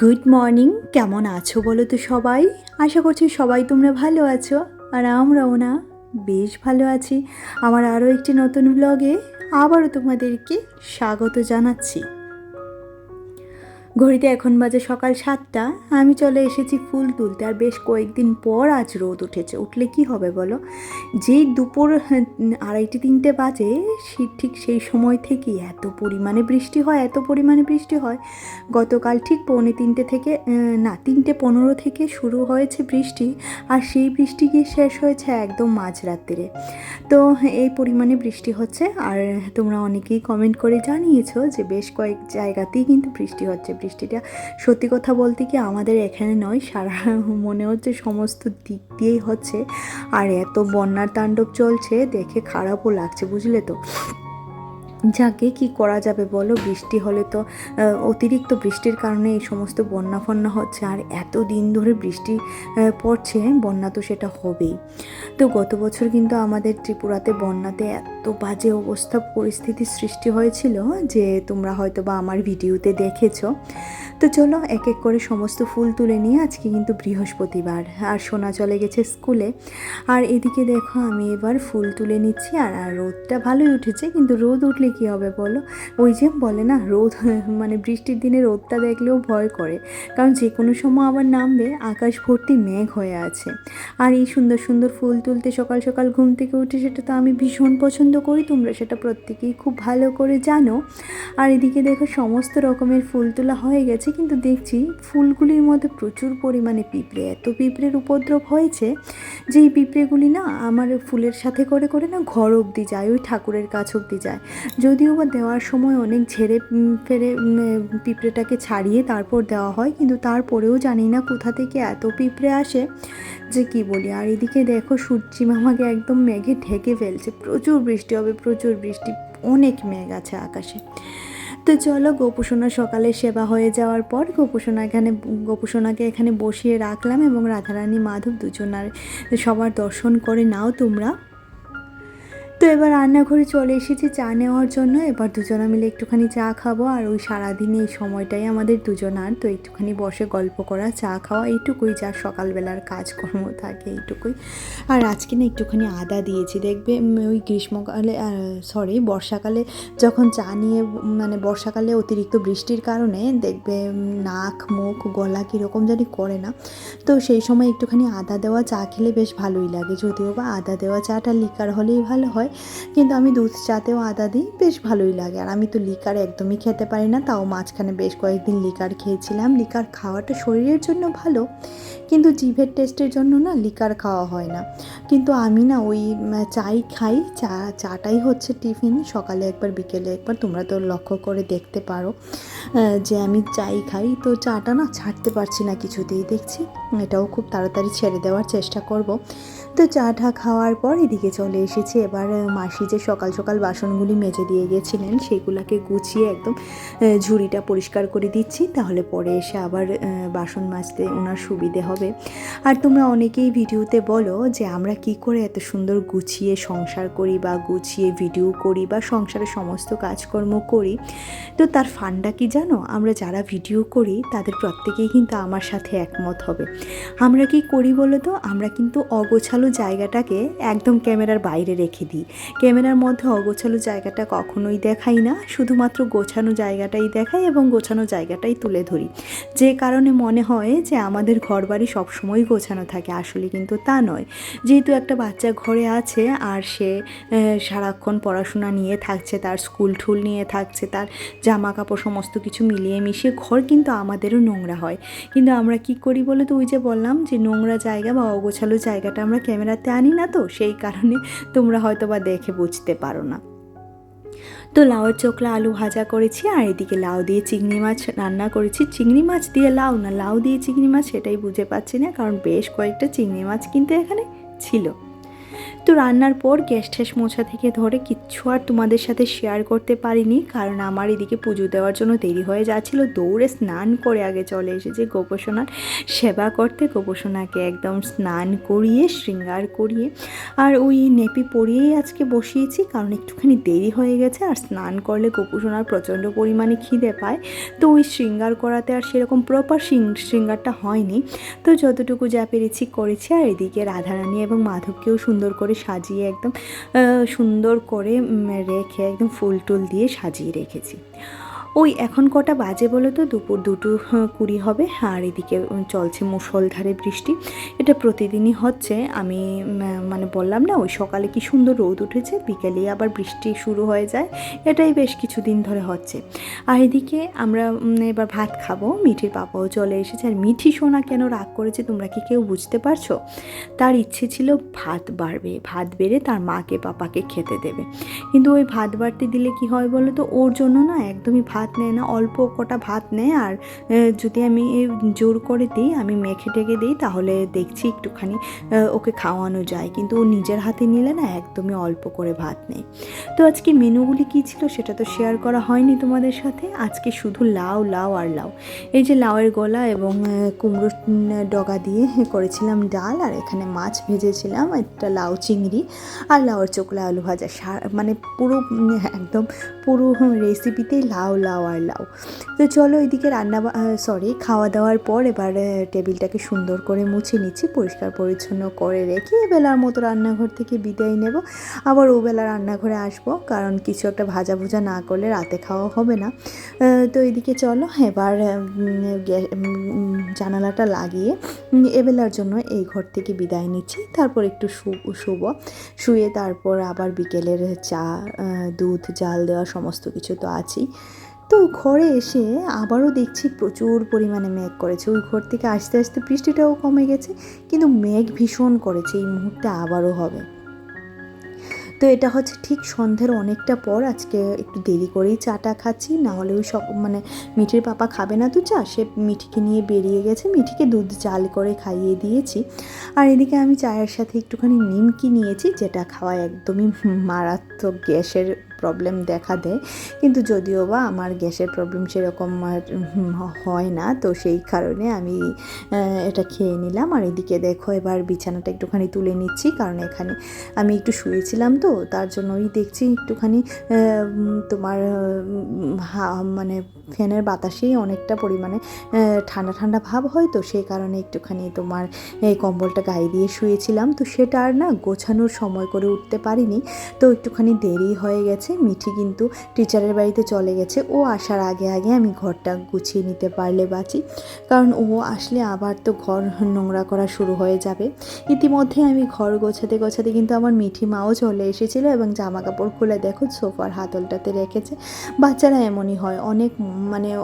Good morning কেমন আছো বলো তো সবাই? আশা করছি সবাই তোমরা ভালো আছো আর আমরাও না, বেশ ভালো আছি। আমার আরও একটি নতুন ব্লগে আবারও তোমাদেরকে স্বাগত জানাচ্ছি। ঘড়িতে এখন বাজে সকাল সাতটা আমি চলে এসেছি ফুল তুলতে। আর বেশ কয়েকদিন পর আজ রোদ উঠেছে। উঠলে কি হবে বলো? যেই দুপুর হ্যাঁ, আড়াইটে তিনটে বাজে ঠিক সেই সময় থেকেই এত পরিমাণে বৃষ্টি হয় এত পরিমাণে বৃষ্টি হয়। গতকাল ঠিক পৌনে তিনটে থেকে না তিনটে পনেরো থেকে শুরু হয়েছে বৃষ্টি। আর সেই বৃষ্টি গিয়ে শেষ হয়েছে একদম মাঝরাত্রিরে তো এই পরিমাণে বৃষ্টি হচ্ছে। আর তোমরা অনেকেই কমেন্ট করে জানিয়েছো যে বেশ কয়েক জায়গাতেই কিন্তু বৃষ্টি হচ্ছে। বৃষ্টিটা সত্যি কথা বলতে কি আমাদের এখানে নয়, সারা মনে হচ্ছে সমস্ত দিক দিয়েই হচ্ছে। আর এত বন্যার তাণ্ডব চলছে, দেখে খারাপও লাগছে, বুঝলে তো? যাকে কি করা যাবে বলো? বৃষ্টি হলে তো অতিরিক্ত বৃষ্টির কারণে এই সমস্ত বন্যা ফন্যা হচ্ছে। আর এত দিন ধরে বৃষ্টি পড়ছে, বন্যা তো সেটা হবেই। তো গত বছর কিন্তু আমাদের ত্রিপুরাতে বন্যাতে এত বাজে অবস্থা পরিস্থিতির সৃষ্টি হয়েছিল যে তোমরা হয়তো বা আমার ভিডিওতে দেখেছ। তো চলো এক এক করে সমস্ত ফুল তুলে নিয়ে আজকে কিন্তু বৃহস্পতিবার। আর সোনা চলে গেছে স্কুলে। আর এদিকে দেখো, আমি এবার ফুল তুলে নিচ্ছি। আর রোদটা ভালোই উঠেছে, কিন্তু রোদ উঠলে কি হবে বলো? ওই যে বলে না, রোদ মানে বৃষ্টির দিনে রোদটা দেখলেও ভয় করে। কারণ যে কোনো সময় আবার নামবে, আকাশ ভর্তি মেঘ হয়ে আছে। আর এই সুন্দর সুন্দর ফুল তুলতে সকাল সকাল ঘুম থেকে উঠে সেটা তো আমি ভীষণ পছন্দ করি, তোমরা সেটা প্রত্যেকেই খুব ভালো করে জানো। আর এদিকে দেখো, সমস্ত রকমের ফুল তোলা হয়ে গেছে, কিন্তু দেখছি ফুলগুলির মধ্যে প্রচুর পরিমাণে পিঁপড়ে। এত পিঁপড়ের উপদ্রব হয়েছে যে এই পিঁপড়েগুলি না আমার ফুলের সাথে করে করে না ঘর অবধি যায়, ওই ঠাকুরের কাছ অবধি যায়। যদিও বা দেওয়ার সময় অনেক ঝেড়ে ফেরে পিঁপড়েটাকে ছাড়িয়ে তারপর দেওয়া হয়, কিন্তু তারপরেও জানি না কোথা থেকে এত পিঁপড়ে আসে যে কি বলি। আর এদিকে দেখো সূর্যি মামাকে একদম মেঘে ঢেকে ফেলছে। প্রচুর বৃষ্টি হবে, প্রচুর বৃষ্টি, অনেক মেঘ আছে আকাশে। তো চলো গোপুসোনা সকালে সেবা হয়ে যাওয়ার পর গোপুসোনা এখানে, গোপুসোনাকে এখানে বসিয়ে রাখলাম এবং রাধারানী মাধব দুজনার সবার দর্শন করে নাও তোমরা। তো এবার রান্নাঘরে চলে এসেছি চা নেওয়ার জন্য। এবার দুজনা মিলে একটুখানি চা খাব আর ওই সারাদিন এই সময়টাই আমাদের দুজনার। তো একটুখানি বসে গল্প করা, চা খাওয়া এইটুকুই, যা সকালবেলার কাজকর্ম থাকে এইটুকুই। আর আজকে না একটুখানি আদা দিয়েছি, দেখবে ওই গ্রীষ্মকালে সরি, বর্ষাকালে যখন চা নিয়ে মানে বর্ষাকালে অতিরিক্ত বৃষ্টির কারণে দেখবে নাক, মুখ, গলা কীরকম জানি করে না। তো সেই সময় একটুখানি আদা দেওয়া চা খেলে বেশ ভালোই লাগে। যদিও বা আদা দেওয়া চাটা লিকার হলেই ভালো হয় কিন্তু আমি দুধ চাতেও আদা দিই, বেশ ভালোই লাগে। আর আমি তো লিকার একদমই খেতে পারি না, তাও মাঝখানে বেশ কয়েকদিন লিকার খেয়েছিলাম। লিকার খাওয়াটা শরীরের জন্য ভালো, কিন্তু জিভের টেস্টের জন্য না লিকার খাওয়া হয় না। কিন্তু আমি না ওই চাই খাই, চা, চাটাই হচ্ছে টিফিন। সকালে একবার, বিকেলে একবার, তোমরা তো লক্ষ্য করে দেখতে পারো যে আমি চাই খাই। তো চাটা না ছাড়তে পারছি না কিছুতেই। দেখছি, এটাও খুব তাড়াতাড়ি ছেড়ে দেওয়ার চেষ্টা করব। তো চা টা খাওয়ার পর এদিকে চলে এসেছি। এবার মাসি যে সকাল সকাল বাসনগুলি মেজে দিয়ে গেছিলেন, সেগুলোকে গুছিয়ে একদম ঝুড়িটা পরিষ্কার করে দিচ্ছি। তাহলে পরে এসে আবার বাসন মাজতে ওনার সুবিধে হবে। আর তোমরা অনেকেই ভিডিওতে বলো যে আমরা কি করে এত সুন্দর গুছিয়ে সংসার করি বা গুছিয়ে ভিডিও করি বা সংসারের সমস্ত কাজকর্ম করি। তো তার ফান্ডা কি জানো? আমরা যারা ভিডিও করি, তাদের প্রত্যেকেই কিন্তু আমার সাথে একমত হবে। আমরা কি করি বলো তো? আমরা কিন্তু অগোছালো জায়গাটাকে একদম ক্যামেরার বাইরে রেখে দিই। ক্যামেরার মধ্যে অগোছালো জায়গাটা কখনোই দেখাই না, শুধুমাত্র গোছানো জায়গাটাই দেখাই এবং গোছানো জায়গাটাই তুলে ধরি। যে কারণে মনে হয় যে আমাদের ঘরবাড়ি সবসময় গোছানো থাকে, আসলে কিন্তু তা নয়। যেহেতু একটা বাচ্চা ঘরে আছে আর সে সারাক্ষণ পড়াশোনা নিয়ে থাকছে, তার স্কুল ঠুল নিয়ে থাকছে, তার জামা কাপড় সমস্ত কিছু মিলিয়ে মিশিয়ে ঘর কিন্তু আমাদেরও নোংরা হয়। কিন্তু আমরা কি করি বলে তো ওই যে বললাম যে নোংরা জায়গা বা অগোছালো জায়গাটা আমরা ক্যামেরাতে আনি না তো, সেই কারণে তোমরা হয়তো বা দেখে বুঝতে পারো না। তো লাউয়ের চোখলা আলু ভাজা করেছি, আর এদিকে লাউ দিয়ে চিংড়ি মাছ রান্না করেছি। চিংড়ি মাছ দিয়ে লাউ না, লাউ দিয়ে চিংড়ি মাছ সেটাই বুঝে পাচ্ছি না, কারণ বেশ কয়েকটা চিংড়ি মাছ কিন্তু এখানে ছিল। তো রান্নার পর গ্যাস ঠ্যাস মোছা থেকে ধরে কিচ্ছু আর তোমাদের সাথে শেয়ার করতে পারিনি, কারণ আমার এদিকে পুজো দেওয়ার জন্য দেরি হয়ে যাচ্ছিল। দৌড়ে স্নান করে আগে চলে এসেছে গোপোষণার সেবা করতে। গোপোষণাকে একদম স্নান করিয়ে, শৃঙ্গার করিয়ে আর ওই নেপি পরিয়েই আজকে বসিয়েছি, কারণ একটুখানি দেরি হয়ে গেছে আর স্নান করলে গোপোষণার প্রচণ্ড পরিমাণে খিদে পায়। তো ওই শৃঙ্গার করাতে আর সেরকম প্রপার শৃঙ্গারটা হয়নি। তো যতটুকু যা পেরেছি করেছি আর এদিকে রাধারানী এবং মাধবকেও সুন্দর করে সাজিয়ে একদম সুন্দর করে রেখে একদম ফুল টুল দিয়ে সাজিয়ে রেখেছি। ওই এখন কটা বাজে বলো তো? দুপুর দুটো কুড়ি হবে। আর এদিকে চলছে মুষলধারে বৃষ্টি। এটা প্রতিদিনই হচ্ছে। আমি মানে বললাম না, ওই সকালে কি সুন্দর রোদ উঠেছে বিকেলে আবার বৃষ্টি শুরু হয়ে যায়। এটাই বেশ কিছুদিন ধরে হচ্ছে। আর এদিকে আমরা এবার ভাত খাব। মিঠির পাপাও চলে এসেছে। আর মিঠি সোনা কেন রাগ করেছে তোমরা কি কেউ বুঝতে পারছ? তার ইচ্ছে ছিল ভাত বাড়বে। ভাত বেড়ে তার মাকে, পাপাকে খেতে দেবে। কিন্তু ওই ভাত বাড়তে দিলে কি হয় বলো তো? ওর জন্য না একদমই ভাত নেয় না, অল্প কটা ভাত নেয় আর যদি আমি জোর করে দিই, আমি মেখে টেকে দিই, তাহলে দেখছি একটুখানি ওকে খাওয়ানো যায়। কিন্তু ও নিজের হাতে নিলে না, একদমই অল্প করে ভাত নেই। তো আজকে মেনুগুলি কী ছিল, সেটা তো শেয়ার করা হয়নি তোমাদের সাথে। আজকে শুধু লাউ লাউ আর লাউ। এই যে লাউয়ের গলা এবং কুমড়ো ডগা দিয়ে করেছিলাম ডাল, আর এখানে মাছ ভেজেছিলাম, একটা লাউ চিংড়ি আর লাউয়ের চোকলা আলু ভাজা। মানে পুরো একদম পুরো রেসিপিতেই লাউ লাউ আর লাউ তো চলো এদিকে রান্না সরি খাওয়া দাওয়ার পর এবার টেবিলটাকে সুন্দর করে মুছে নিচ্ছি, পরিষ্কার পরিচ্ছন্ন করে রেখে এবেলার মতো রান্নাঘর থেকে বিদায় নেব। আবার ওবেলা রান্নাঘরে আসব, কারণ কিছু একটা ভাজা ভুজা না করলে রাতে খাওয়া হবে না। তো এদিকে চলো, এবার জানালাটা লাগিয়ে এবেলার জন্য এই ঘর থেকে বিদায় নিচ্ছি। তারপর একটু শুব। শুয়ে তারপর আবার বিকেলের চা দুধ, জাল দেওয়া সমস্ত কিছু তো আছেই। তো ঘরে এসে আবারও দেখছি প্রচুর পরিমাণে মেঘ করেছে। ওই ঘর থেকে আস্তে আস্তে বৃষ্টিটাও কমে গেছে, কিন্তু মেঘ ভীষণ করেছে, এই মুহূর্তে আবারও হবে। তো এটা হচ্ছে ঠিক সন্ধ্যের অনেকটা পর, আজকে একটু দেরি করেই চাটা খাচ্ছি, না হলে ওই সব মানে মিঠির পাপা খাবে না তো চা, সে মিঠিকে নিয়ে বেরিয়ে গেছে, মিঠিকে দুধ চাল করে খাইয়ে দিয়েছি। আর এদিকে আমি চায়ের সাথে একটুখানি নিমকি নিয়েছি, যেটা খাওয়া একদমই মারাত্মক গ্যাসের প্রবলেম দেখা দেয়। কিন্তু যদিও বা আমার গ্যাসের প্রবলেম সেরকম হয় না, তো সেই কারণে আমি এটা খেয়ে নিলাম। আর এদিকে দেখো এবার বিছানাটা একটুখানি তুলে নিচ্ছি, কারণ এখানে আমি একটু শুয়েছিলাম তো, তার জন্যই দেখছি একটুখানি তোমার মানে ফ্যানের বাতাসেই অনেকটা পরিমাণে ঠান্ডা ঠান্ডা ভাব হয় তো, সেই কারণে একটুখানি তোমার এই কম্বলটা গায়ে দিয়ে শুয়েছিলাম। তো সেটা আর না গোছানোর সময় করে উঠতে পারিনি, তো একটুখানি দেরি হয়ে গেছে। মিঠি কিন্তু টিচারের বাড়িতে চলে গেছে। ও আসার আগে আগে আমি ঘরটা গুছিয়ে নিতে পারলে বাঁচি। কারণ ও আসলে আবার তো ঘর নোংরা করা শুরু হয়ে যাবে। ইতিমধ্যে আমি ঘর গোছাতে গোছাতে কিন্তু আমার মিঠি মাও চলে এসেছিল এবং জামা কাপড় খুলে দেখো, সোফার হাতলটাতে রেখেছে। বাচ্চারা এমনই হয়। অনেক মানে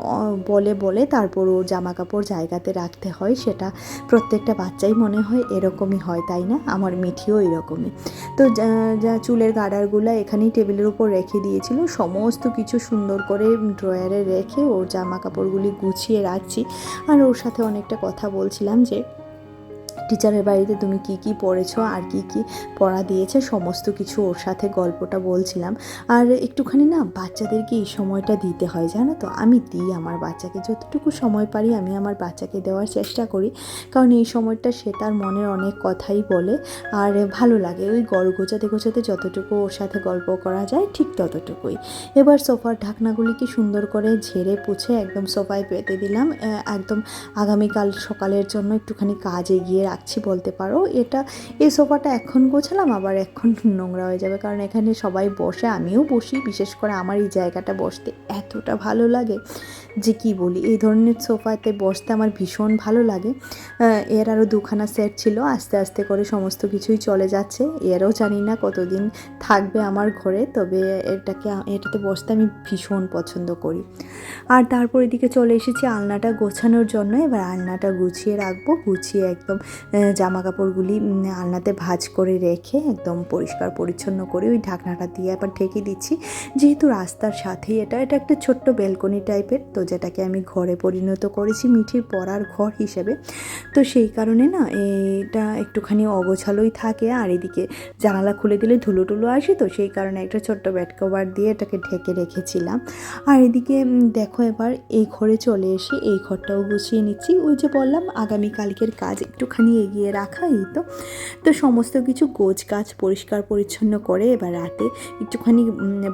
বলে বলে তারপর ওর জামা কাপড় জায়গাতে রাখতে হয়। সেটা প্রত্যেকটা বাচ্চাই মনে হয় এরকমই হয়, তাই না? আমার মিঠিও এরকমই। তো যা- চুলের গার্ডারগুলো এখানেই টেবিলের উপর রেখে দিয়েছিল। সমস্ত কিছু সুন্দর করে ড্রয়ারে রেখে ওর জামা কাপড়গুলি গুছিয়ে রাখছি। আর ওর সাথে অনেকটা কথা বলছিলাম যে টিচারের বাড়িতে তুমি কি কি পড়েছো, আর কি কি পড়া দিয়েছে, সমস্ত কিছু ওর সাথে গল্পটা বলছিলাম। আর একটুখানি না বাচ্চাদেরকে এই সময়টা দিতে হয়, জানো তো? আমি দিই আমার বাচ্চাকে। যতটুকু সময় পারি আমি আমার বাচ্চাকে দেওয়ার চেষ্টা করি। কারণ এই সময়টা সে তার মনের অনেক কথাই বলে, আর ভালো লাগে। ওই গড় গোছাতে গোছাতে যতটুকু ওর সাথে গল্প করা যায়, ঠিক ততটুকুই। এবার সোফার ঢাকনাগুলিকে সুন্দর করে ঝেড়ে পুছে একদম সোফায় পেতে দিলাম। একদম আগামীকাল সকালের জন্য একটুখানি কাজ এগিয়ে রাখছি বলতে পারো। এটা, এই সোফাটা এখন গোছালাম, আবার এখন নোংরা হয়ে যাবে। কারণ এখানে সবাই বসে, আমিও বসি। বিশেষ করে আমার এই জায়গাটা বসতে এতটা ভালো লাগে। যে কি বলি, এই ধরনের সোফাতে বসতে আমার ভীষণ ভালো লাগে। এর আরও দুখানা সেট ছিল, আস্তে আস্তে করে সমস্ত কিছুই চলে যাচ্ছে। এরও জানি না কতদিন থাকবে আমার ঘরে, তবে এটাকে এটাতে বসতে আমি ভীষণ পছন্দ করি। আর তারপর এদিকে চলে এসেছি আলনাটা গোছানোর জন্য। এবার আলনাটা গুছিয়ে রাখব, গুছিয়ে একদম জামা কাপড়গুলি আলনাতে ভাজ করে রেখে একদম পরিষ্কার পরিচ্ছন্ন করে ওই ঢাকনাটা দিয়ে আবার ঢেকে দিচ্ছি। যেহেতু রাস্তার সাথেই এটা এটা একটা ছোট্ট বেলকনি টাইপের, তো যেটাকে আমি ঘরে পরিণত করেছি মিঠির পড়ার ঘর হিসেবে। তো সেই কারণে না, এটা একটুখানি অগোছালোই থাকে। আর এদিকে জানালা খুলে দিলে ধুলো টুলো আসে তো, সেই কারণে একটা ছোট্ট ব্যাট কভার দিয়ে এটাকে ঢেকে রেখেছিলাম। আর এদিকে দেখো এবার এই ঘরে চলে এসে এই ঘরটাও গুছিয়ে নিচ্ছি। ওই যে বললাম, আগামীকালকের কাজ একটুখানি এগিয়ে রাখা, এই তো। তো সমস্ত কিছু গোছ গাছ পরিষ্কার পরিচ্ছন্ন করে এবার রাতে একটুখানি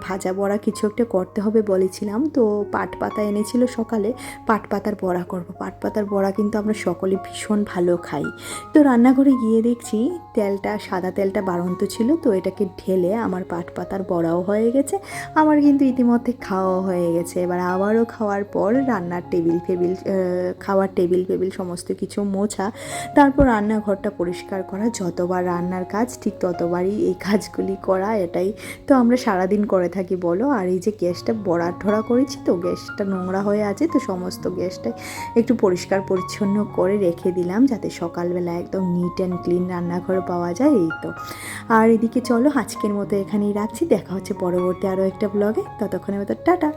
ভাজা বড়া কিছু একটা করতে হবে বলেছিলাম। তো পাট পাতা এনেছিল সকালে পাট পাতার বড়া করব। পাট পাতার বড়া কিন্তু আমরা সকলে ভীষণ ভালো খাই। তো রান্নাঘরে গিয়ে দেখছি তেলটা, সাদা তেলটা বাড়ন্ত ছিল, তো এটাকে ঢেলে আমার পাট পাতার বড়াও হয়ে গেছে। আমার কিন্তু ইতিমধ্যে খাওয়া হয়ে গেছে। এবার আবারও খাওয়ার পর রান্নার টেবিল ফেবিল খাওয়ার টেবিল ফেবিল সমস্ত কিছু মোছা, তারপর রান্নাঘরটা পরিষ্কার করা, যতবার রান্নার কাজ ঠিক ততবারই এই কাজগুলি করা এটাই। তো আমরা সারাদিন করে থাকি, বলো। আর এই যে গ্যাসটা বড়া ঠরা করেছি, তো গ্যাসটা নোংরা হয়ে আছে, তো সমস্ত গ্যাসটাই একটু পরিষ্কার পরিচ্ছন্ন করে রেখে দিলাম যাতে সকালবেলা একদম নিট অ্যান্ড ক্লিন রান্নাঘর পাওয়া যায়, এই তো। আর এদিকে চলো, আজকের মতো এখানেই রাখছি, দেখা হচ্ছে পরবর্তী আরও একটা ব্লগে ততক্ষণের মতো টাটা।